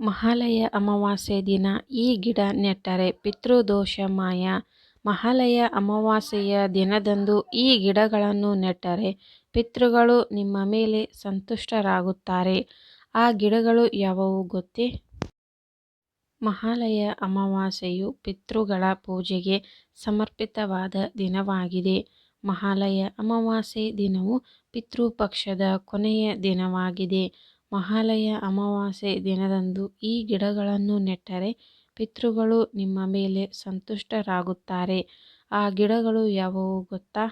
ಮಹಾಲಯ ಅಮಾವಾಸ್ಯೆ ದಿನ ಈ ಗಿಡ ನೆಟ್ಟರೆ ಪಿತೃದೋಷ ಮಾಯ ಮಹಾಲಯ ಅಮಾವಾಸ್ಯೆಯ ದಿನದಂದು ಈ ಗಿಡಗಳನ್ನು ನೆಟ್ಟರೆ ಪಿತೃಗಳು ನಿಮ್ಮ ಮೇಲೆ ಸಂತುಷ್ಟರಾಗುತ್ತಾರೆ. ಆ ಗಿಡಗಳು ಯಾವುವು ಗೊತ್ತೇ? ಮಹಾಲಯ ಅಮಾವಾಸ್ಯೆಯು ಪಿತೃಗಳ ಪೂಜೆಗೆ ಸಮರ್ಪಿತವಾದ ದಿನವಾಗಿದೆ. ಮಹಾಲಯ ಅಮಾವಾಸ್ಯೆ ದಿನವು ಪಿತೃಪಕ್ಷದ ಕೊನೆಯ ದಿನವಾಗಿದೆ. ಮಹಾಲಯ ಅಮಾವಾಸ್ಯೆ ದಿನದಂದು ಈ ಗಿಡಗಳನ್ನು ನೆಟ್ಟರೆ ಪಿತೃಗಳು ನಿಮ್ಮ ಮೇಲೆ ಸಂತುಷ್ಟರಾಗುತ್ತಾರೆ. ಆ ಗಿಡಗಳು ಯಾವುವು ಗೊತ್ತಾ?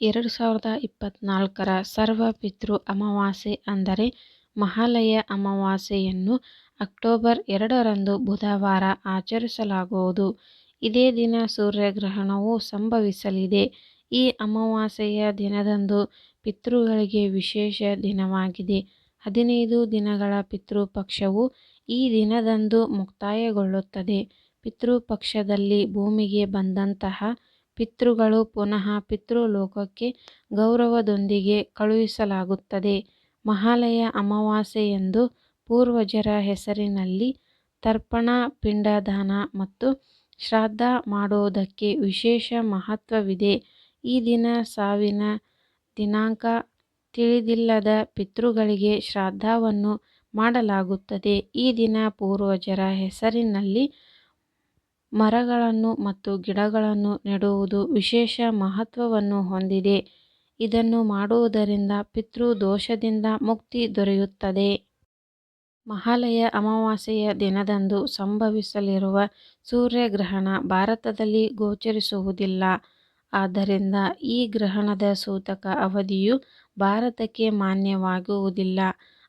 ಎರಡು ಸಾವಿರದ ಇಪ್ಪತ್ನಾಲ್ಕರ ಸರ್ವ ಪಿತೃ ಅಮಾವಾಸ್ಯೆ ಅಂದರೆ ಮಹಾಲಯ ಅಮಾವಾಸ್ಯೆಯನ್ನು ಅಕ್ಟೋಬರ್ ಎರಡರಂದು ಬುಧವಾರ ಆಚರಿಸಲಾಗುವುದು. ಇದೇ ದಿನ ಸೂರ್ಯಗ್ರಹಣವು ಸಂಭವಿಸಲಿದೆ. ಈ ಅಮಾವಾಸ್ಯೆಯ ದಿನದಂದು ಪಿತೃಗಳಿಗೆ ವಿಶೇಷ ದಿನವಾಗಿದೆ. ಹದಿನೈದು ದಿನಗಳ ಪಿತೃಪಕ್ಷವು ಈ ದಿನದಂದು ಮುಕ್ತಾಯಗೊಳ್ಳುತ್ತದೆ. ಪಿತೃಪಕ್ಷದಲ್ಲಿ ಭೂಮಿಗೆ ಬಂದಂತಹ ಪಿತೃಗಳು ಪುನಃ ಪಿತೃಲೋಕಕ್ಕೆ ಗೌರವದೊಂದಿಗೆ ಕಳುಹಿಸಲಾಗುತ್ತದೆ. ಮಹಾಲಯ ಅಮಾವಾಸ್ಯೆಯಂದು ಪೂರ್ವಜರ ಹೆಸರಿನಲ್ಲಿ ತರ್ಪಣ, ಪಿಂಡದಾನ ಮತ್ತು ಶ್ರಾದ್ಧ ಮಾಡುವುದಕ್ಕೆ ವಿಶೇಷ ಮಹತ್ವವಿದೆ. ಈ ದಿನ ಸಾವಿನ ದಿನಾಂಕ ತಿಳಿದಿಲ್ಲದ ಪಿತೃಗಳಿಗೆ ಶ್ರಾದ್ದವನ್ನು ಮಾಡಲಾಗುತ್ತದೆ. ಈ ದಿನ ಪೂರ್ವಜರ ಹೆಸರಿನಲ್ಲಿ ಮರಗಳನ್ನು ಮತ್ತು ಗಿಡಗಳನ್ನು ನೆಡುವುದು ವಿಶೇಷ ಮಹತ್ವವನ್ನು ಹೊಂದಿದೆ. ಇದನ್ನು ಮಾಡುವುದರಿಂದ ಪಿತೃದೋಷದಿಂದ ಮುಕ್ತಿ ದೊರೆಯುತ್ತದೆ. ಮಹಾಲಯ ಅಮಾವಾಸ್ಯೆಯ ದಿನದಂದು ಸಂಭವಿಸಲಿರುವ ಸೂರ್ಯಗ್ರಹಣ ಭಾರತದಲ್ಲಿ ಗೋಚರಿಸುವುದಿಲ್ಲ. ಆದ್ದರಿಂದ ಈ ಗ್ರಹಣದ ಸೂತಕ ಅವಧಿಯು ಭಾರತಕ್ಕೆ ಮಾನ್ಯವಾಗುವುದಿಲ್ಲ.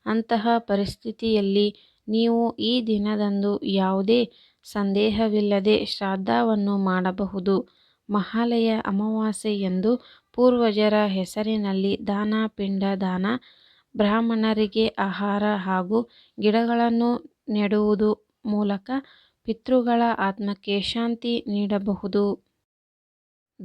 ಅಂತಹ ಪರಿಸ್ಥಿತಿಯಲ್ಲಿ ನೀವು ಈ ದಿನದಂದು ಯಾವುದೇ ಸಂದೇಹವಿಲ್ಲದೆ ಶ್ರಾದ್ದವನ್ನು ಮಾಡಬಹುದು. ಮಹಾಲಯ ಅಮಾವಾಸ್ಯೆಯಂದು ಪೂರ್ವಜರ ಹೆಸರಿನಲ್ಲಿ ದಾನ, ಪಿಂಡ ದಾನ, ಬ್ರಾಹ್ಮಣರಿಗೆ ಆಹಾರ ಹಾಗೂ ಗಿಡಗಳನ್ನು ನೆಡುವುದು ಮೂಲಕ ಪಿತೃಗಳ ಆತ್ಮಕ್ಕೆ ಶಾಂತಿ ನೀಡಬಹುದು.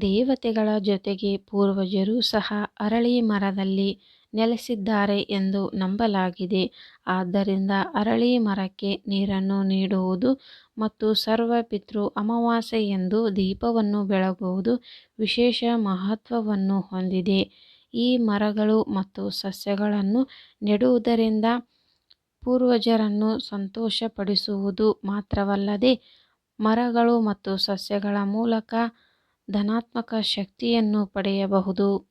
ದೇವತೆಗಳ ಜೊತೆಗೆ ಪೂರ್ವಜರು ಸಹ ಅರಳಿ ಮರದಲ್ಲಿ ನೆಲೆಸಿದ್ದಾರೆ ಎಂದು ನಂಬಲಾಗಿದೆ. ಆದ್ದರಿಂದ ಅರಳಿ ಮರಕ್ಕೆ ನೀರನ್ನು ನೀಡುವುದು ಮತ್ತು ಸರ್ವ ಪಿತೃ ಅಮಾವಾಸ್ಯೆಯಂದು ದೀಪವನ್ನು ಬೆಳಗುವುದು ವಿಶೇಷ ಮಹತ್ವವನ್ನು ಹೊಂದಿದೆ. ಈ ಮರಗಳು ಮತ್ತು ಸಸ್ಯಗಳನ್ನು ನೆಡುವುದರಿಂದ ಪೂರ್ವಜರನ್ನು ಸಂತೋಷಪಡಿಸುವುದು ಮಾತ್ರವಲ್ಲದೆ ಮರಗಳು ಮತ್ತು ಸಸ್ಯಗಳ ಮೂಲಕ ಧನಾತ್ಮಕ ಶಕ್ತಿಯನ್ನು ಪಡೆಯಬಹುದು.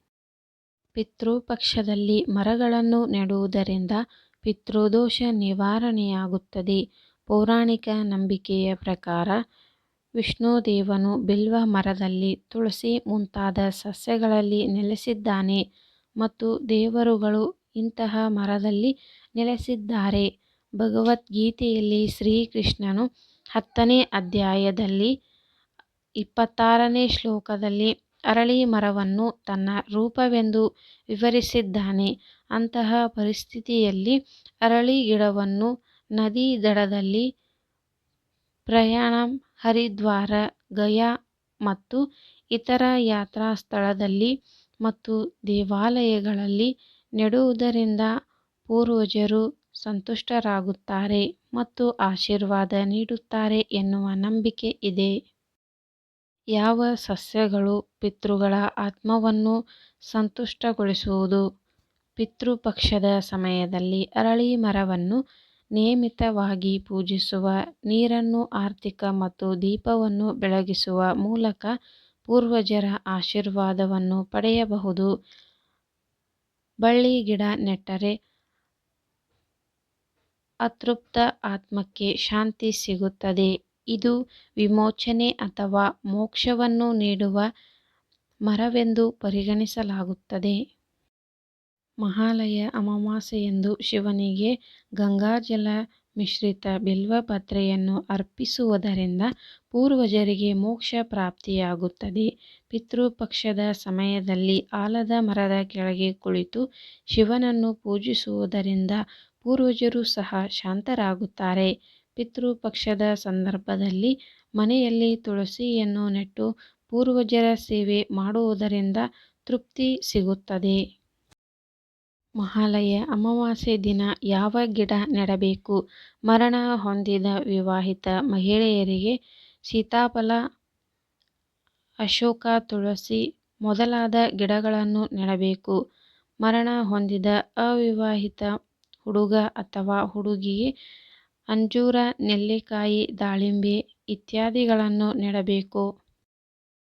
ಪಿತೃಪಕ್ಷದಲ್ಲಿ ಮರಗಳನ್ನು ನೆಡುವುದರಿಂದ ಪಿತೃದೋಷ ನಿವಾರಣೆಯಾಗುತ್ತದೆ. ಪೌರಾಣಿಕ ನಂಬಿಕೆಯ ಪ್ರಕಾರ ವಿಷ್ಣುದೇವನು ಬಿಲ್ವ ಮರದಲ್ಲಿ, ತುಳಸಿ ಮುಂತಾದ ಸಸ್ಯಗಳಲ್ಲಿ ನೆಲೆಸಿದ್ದಾನೆ ಮತ್ತು ದೇವರುಗಳು ಇಂತಹ ಮರದಲ್ಲಿ ನೆಲೆಸಿದ್ದಾರೆ. ಭಗವದ್ಗೀತೆಯಲ್ಲಿ ಶ್ರೀಕೃಷ್ಣನು ಹತ್ತನೇ ಅಧ್ಯಾಯದಲ್ಲಿ ಇಪ್ಪತ್ತಾರನೇ ಶ್ಲೋಕದಲ್ಲಿ ಅರಳಿ ಮರವನ್ನು ತನ್ನ ರೂಪವೆಂದು ವಿವರಿಸಿದ್ದಾನೆ. ಅಂತಹ ಪರಿಸ್ಥಿತಿಯಲ್ಲಿ ಅರಳಿ ಗಿಡವನ್ನು ನದಿ ದಡದಲ್ಲಿ, ಪ್ರಯಾಣ, ಹರಿದ್ವಾರ, ಗಯಾ ಮತ್ತು ಇತರ ಯಾತ್ರಾ ಸ್ಥಳದಲ್ಲಿ ಮತ್ತು ದೇವಾಲಯಗಳಲ್ಲಿ ನೆಡುವುದರಿಂದ ಪೂರ್ವಜರು ಸಂತುಷ್ಟರಾಗುತ್ತಾರೆ ಮತ್ತು ಆಶೀರ್ವಾದ ನೀಡುತ್ತಾರೆ ಎನ್ನುವ ನಂಬಿಕೆ ಇದೆ. ಯಾವ ಸಸ್ಯಗಳು ಪಿತೃಗಳ ಆತ್ಮವನ್ನು ಸಂತುಷ್ಟಗೊಳಿಸುವುದು? ಪಿತೃಪಕ್ಷದ ಸಮಯದಲ್ಲಿ ಅರಳಿ ಮರವನ್ನು ನಿಯಮಿತವಾಗಿ ಪೂಜಿಸುವ, ನೀರನ್ನು ಆರ್ಥಿಕ ಮತ್ತು ದೀಪವನ್ನು ಬೆಳಗಿಸುವ ಮೂಲಕ ಪೂರ್ವಜರ ಆಶೀರ್ವಾದವನ್ನು ಪಡೆಯಬಹುದು. ಬಳ್ಳಿ ಗಿಡ ನೆಟ್ಟರೆ ಅತೃಪ್ತ ಆತ್ಮಕ್ಕೆ ಶಾಂತಿ ಸಿಗುತ್ತದೆ. ಇದು ವಿಮೋಚನೆ ಅಥವಾ ಮೋಕ್ಷವನ್ನು ನೀಡುವ ಮರವೆಂದು ಪರಿಗಣಿಸಲಾಗುತ್ತದೆ. ಮಹಾಲಯ ಅಮಾವಾಸ್ಯೆಯಂದು ಶಿವನಿಗೆ ಗಂಗಾಜಲ ಮಿಶ್ರಿತ ಬಿಲ್ವಪತ್ರೆಯನ್ನು ಅರ್ಪಿಸುವುದರಿಂದ ಪೂರ್ವಜರಿಗೆ ಮೋಕ್ಷ ಪ್ರಾಪ್ತಿಯಾಗುತ್ತದೆ. ಪಿತೃಪಕ್ಷದ ಸಮಯದಲ್ಲಿ ಆಲದ ಮರದ ಕೆಳಗೆ ಕುಳಿತು ಶಿವನನ್ನು ಪೂಜಿಸುವುದರಿಂದ ಪೂರ್ವಜರು ಸಹ ಶಾಂತರಾಗುತ್ತಾರೆ. ಪಿತೃಪಕ್ಷದ ಸಂದರ್ಭದಲ್ಲಿ ಮನೆಯಲ್ಲಿ ತುಳಸಿಯನ್ನು ನೆಟ್ಟು ಪೂರ್ವಜರ ಸೇವೆ ಮಾಡುವುದರಿಂದ ತೃಪ್ತಿ ಸಿಗುತ್ತದೆ. ಮಹಾಲಯ ಅಮಾವಾಸ್ಯೆ ದಿನ ಯಾವ ಗಿಡ ನೆಡಬೇಕು? ಮರಣ ಹೊಂದಿದ ವಿವಾಹಿತ ಮಹಿಳೆಯರಿಗೆ ಸೀತಾಫಲ, ಅಶೋಕ, ತುಳಸಿ ಮೊದಲಾದ ಗಿಡಗಳನ್ನು ನೆಡಬೇಕು. ಮರಣ ಹೊಂದಿದ ಅವಿವಾಹಿತ ಹುಡುಗ ಅಥವಾ ಹುಡುಗಿಗೆ ಅಂಜೂರ, ನೆಲ್ಲಿಕಾಯಿ, ದಾಳಿಂಬೆ ಇತ್ಯಾದಿಗಳನ್ನು ನೆಡಬೇಕು.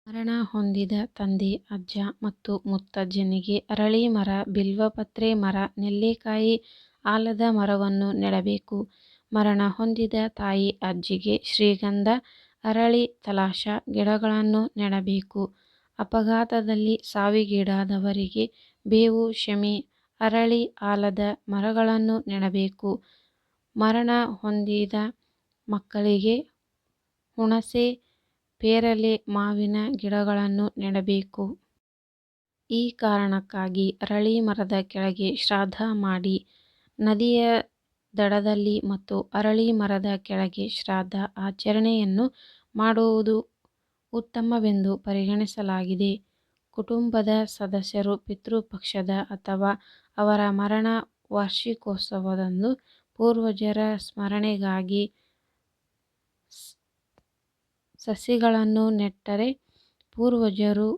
ಮರಣ ಹೊಂದಿದ ತಂದೆ, ಅಜ್ಜ ಮತ್ತು ಮುತ್ತಜ್ಜನಿಗೆ ಅರಳಿ ಮರ, ಬಿಲ್ವಪತ್ರೆ ಮರ, ನೆಲ್ಲಿಕಾಯಿ, ಆಲದ ಮರವನ್ನು ನೆಡಬೇಕು. ಮರಣ ಹೊಂದಿದ ತಾಯಿ, ಅಜ್ಜಿಗೆ ಶ್ರೀಗಂಧ, ಅರಳಿ, ತಲಾಶ ಗಿಡಗಳನ್ನು ನೆಡಬೇಕು. ಅಪಘಾತದಲ್ಲಿ ಸಾವಿಗೀಡಾದವರಿಗೆ ಬೇವು, ಶಮಿ, ಅರಳಿ, ಆಲದ ಮರಗಳನ್ನು ನೆಡಬೇಕು. ಮರಣ ಹೊಂದಿದ ಮಕ್ಕಳಿಗೆ ಹುಣಸೆ, ಪೇರಲೆ, ಮಾವಿನ ಗಿಡಗಳನ್ನು ನೆಡಬೇಕು. ಈ ಕಾರಣಕ್ಕಾಗಿ ಅರಳಿ ಮರದ ಕೆಳಗೆ ಶ್ರಾದ್ಧ ಮಾಡಿ, ನದಿಯ ದಡದಲ್ಲಿ ಮತ್ತು ಅರಳಿ ಮರದ ಕೆಳಗೆ ಶ್ರಾದ್ಧ ಆಚರಣೆಯನ್ನು ಮಾಡುವುದು ಉತ್ತಮವೆಂದು ಪರಿಗಣಿಸಲಾಗಿದೆ. ಕುಟುಂಬದ ಸದಸ್ಯರು ಪಿತೃಪಕ್ಷದ ಅಥವಾ ಅವರ ಮರಣ ವಾರ್ಷಿಕೋತ್ಸವದಂದು ಪೂರ್ವಜರ ಸ್ಮರಣೆಗಾಗಿ ಸಸಿಗಳನ್ನು ನೆಟ್ಟರೆ ಪೂರ್ವಜರು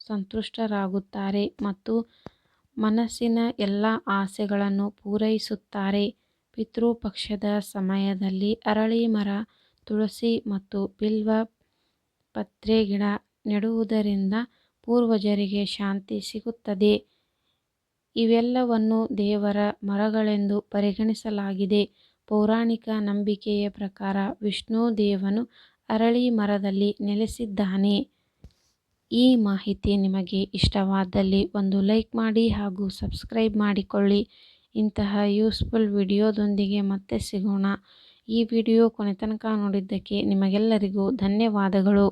ಸಂತುಷ್ಟರಾಗುತ್ತಾರೆ ಮತ್ತು ಮನಸ್ಸಿನ ಎಲ್ಲ ಆಸೆಗಳನ್ನು ಪೂರೈಸುತ್ತಾರೆ. ಪಿತೃಪಕ್ಷದ ಸಮಯದಲ್ಲಿ ಅರಳಿ ಮರ, ತುಳಸಿ ಮತ್ತು ಬಿಲ್ವ ಪತ್ರೆ ಗಿಡ ನೆಡುವುದರಿಂದ ಪೂರ್ವಜರಿಗೆ ಶಾಂತಿ ಸಿಗುತ್ತದೆ. ಇವೆಲ್ಲವನ್ನು ದೇವರ ಮರಗಳೆಂದು ಪರಿಗಣಿಸಲಾಗಿದೆ. ಪೌರಾಣಿಕ ನಂಬಿಕೆಯ ಪ್ರಕಾರ ವಿಷ್ಣು ದೇವನು ಅರಳಿ ಮರದಲ್ಲಿ ನೆಲೆಸಿದ್ದಾನೆ. ಈ ಮಾಹಿತಿ ನಿಮಗೆ ಇಷ್ಟವಾದಲ್ಲಿ ಒಂದು ಲೈಕ್ ಮಾಡಿ ಹಾಗೂ ಸಬ್ಸ್ಕ್ರೈಬ್ ಮಾಡಿಕೊಳ್ಳಿ. ಇಂತಹ ಯೂಸ್ಫುಲ್ ವಿಡಿಯೋದೊಂದಿಗೆ ಮತ್ತೆ ಸಿಗೋಣ. ಈ ವಿಡಿಯೋ ಕೊನೆ ತನಕ ನೋಡಿದ್ದಕ್ಕೆ ನಿಮಗೆಲ್ಲರಿಗೂ ಧನ್ಯವಾದಗಳು.